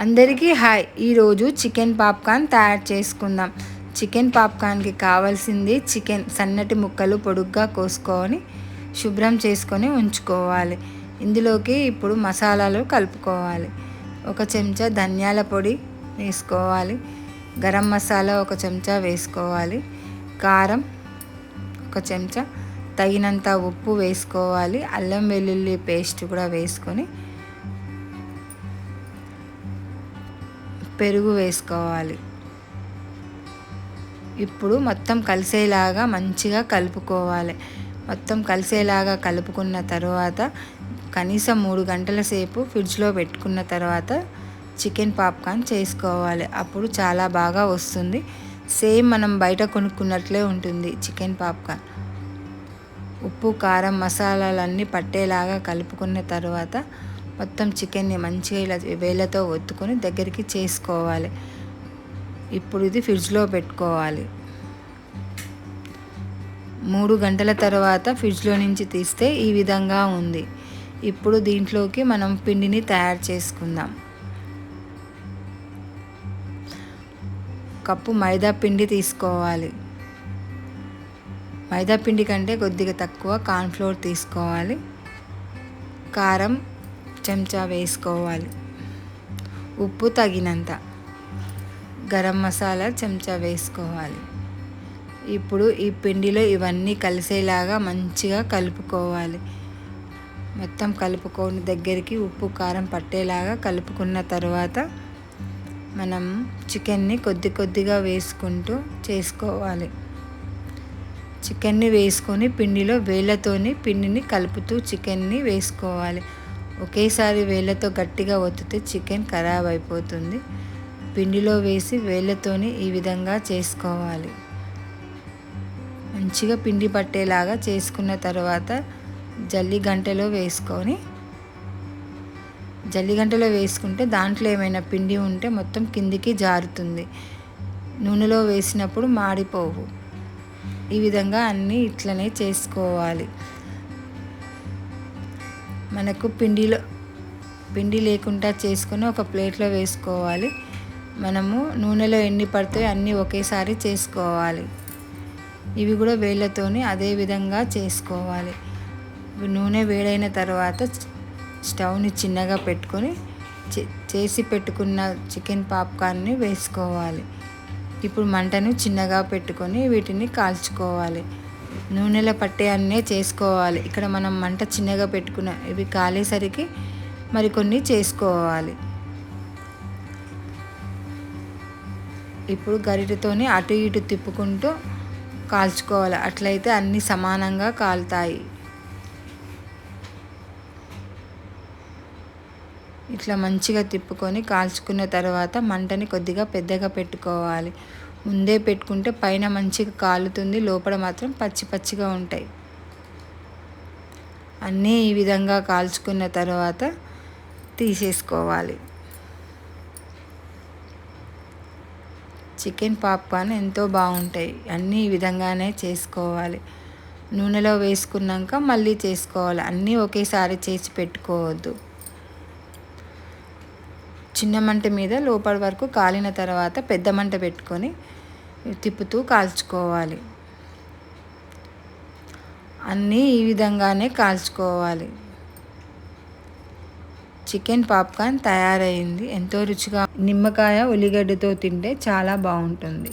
అందరికీ హాయ్. ఈరోజు chicken popcorn తయారు చేసుకుందాం. చికెన్ పాప్కార్న్కి కావాల్సింది చికెన్ సన్నటి ముక్కలు పొడుగ్గా కోసుకొని శుభ్రం చేసుకొని ఉంచుకోవాలి. ఇందులోకి ఇప్పుడు మసాలాలు కలుపుకోవాలి. ఒక చెంచా ధనియాల పొడి వేసుకోవాలి. గరం మసాలా ఒక చెంచా వేసుకోవాలి. కారం ఒక చెంచా. తగినంత ఉప్పు వేసుకోవాలి. అల్లం వెల్లుల్లి పేస్ట్ కూడా వేసుకొని పెరుగు వేసుకోవాలి. ఇప్పుడు మొత్తం కలిసేలాగా మంచిగా కలుపుకోవాలి. మొత్తం కలిసేలాగా కలుపుకున్న తర్వాత కనీసం మూడు గంటల సేపు ఫ్రిడ్జ్లో పెట్టుకున్న తర్వాత చికెన్ పాప్కార్న్ చేసుకోవాలి. అప్పుడు చాలా బాగా వస్తుంది. సేమ్ మనం బయట కొనుక్కున్నట్లే ఉంటుంది చికెన్ పాప్కార్న్. ఉప్పు కారం మసాలాలన్నీ పట్టేలాగా కలుపుకున్న తర్వాత మొత్తం చికెన్ని మంచిగా ఇలా వేళ్ళతో ఒత్తుకొని దగ్గరికి చేసుకోవాలి. ఇప్పుడు ఇది ఫ్రిడ్జ్లో పెట్టుకోవాలి. మూడు గంటల తర్వాత ఫ్రిడ్జ్లో నుంచి తీస్తే ఈ విధంగా ఉంది. ఇప్పుడు దీంట్లోకి మనం పిండిని తయారు చేసుకుందాం. కప్పు మైదా పిండి తీసుకోవాలి. మైదా పిండి కంటే కొద్దిగా తక్కువ కార్న్ఫ్లోర్ తీసుకోవాలి. కారం చెంచా వేసుకోవాలి. ఉప్పు తగినంత. గరం మసాలా చెంచా వేసుకోవాలి. ఇప్పుడు ఈ పిండిలో ఇవన్నీ కలిసేలాగా మంచిగా కలుపుకోవాలి. మొత్తం కలుపుకొని దగ్గరికి ఉప్పు కారం పట్టేలాగా కలుపుకున్న తర్వాత మనం చికెన్ని కొద్ది కొద్దిగా వేసుకుంటూ చేసుకోవాలి. చికెన్ని వేసుకొని పిండిలో వేళ్ళతోని పిండిని కలుపుతూ చికెన్ని వేసుకోవాలి. ఒకేసారి వేళ్ళతో గట్టిగా ఒత్తితే చికెన్ ఖరాబ్ అయిపోతుంది. పిండిలో వేసి వేళ్ళతోని ఈ విధంగా చేసుకోవాలి. మంచిగా పిండి పట్టేలాగా చేసుకున్న తర్వాత జల్లి గంటలో వేసుకొని జల్లి గంటలో వేసుకుంటే దాంట్లో ఏమైనా పిండి ఉంటే మొత్తం కిందికి జారుతుంది. నూనెలో వేసినప్పుడు మాడిపోవు. ఈ విధంగా అన్నీ ఇట్లనే చేసుకోవాలి. మనకు పిండిలో పిండి లేకుండా చేసుకొని ఒక ప్లేట్లో వేసుకోవాలి. మనము నూనెలో ఎన్ని పడతాయో అన్నీ ఒకేసారి చేసుకోవాలి. ఇవి కూడా వేళ్ళతోని అదే విధంగా చేసుకోవాలి. నూనె వేడైన తర్వాత స్టవ్ని చిన్నగా పెట్టుకొని చేసి పెట్టుకున్న చికెన్ పాప్కార్న్ని వేసుకోవాలి. ఇప్పుడు మంటను చిన్నగా పెట్టుకొని వీటిని కాల్చుకోవాలి. నూనెల పట్టే అన్నీ చేసుకోవాలి. ఇక్కడ మనం మంట చిన్నగా పెట్టుకున్న ఇవి కాలేసరికి మరికొన్ని చేసుకోవాలి. ఇప్పుడు గరిటతోని అటు ఇటు తిప్పుకుంటూ కాల్చుకోవాలి. అట్లయితే అన్నీ సమానంగా కాలుతాయి. ఇట్లా మంచిగా తిప్పుకొని కాల్చుకున్న తర్వాత మంటని కొద్దిగా పెద్దగా పెట్టుకోవాలి. ముందే పెట్టుకుంటే పైన మంచిగా కాలుతుంది లోపల మాత్రం పచ్చి పచ్చిగా ఉంటాయి. అన్నీ ఈ విధంగా కాల్చుకున్న తర్వాత తీసేసుకోవాలి. చికెన్ పాప్కార్న్ ఎంతో బాగుంటాయి. అన్నీ ఈ విధంగానే చేసుకోవాలి. నూనెలో వేసుకున్నాక మళ్ళీ చేసుకోవాలి. అన్నీ ఒకేసారి చేసి పెట్టుకోవద్దు. చిన్న మంట మీద లోపల వరకు కాలిన తర్వాత పెద్ద మంట పెట్టుకొని తిప్పుతూ కాల్చుకోవాలి. అన్నీ ఈ విధంగానే కాల్చుకోవాలి. చికెన్ పాప్కార్న్ తయారైంది. ఎంతో రుచిగా నిమ్మకాయ ఉల్లిగడ్డతో తింటే చాలా బాగుంటుంది.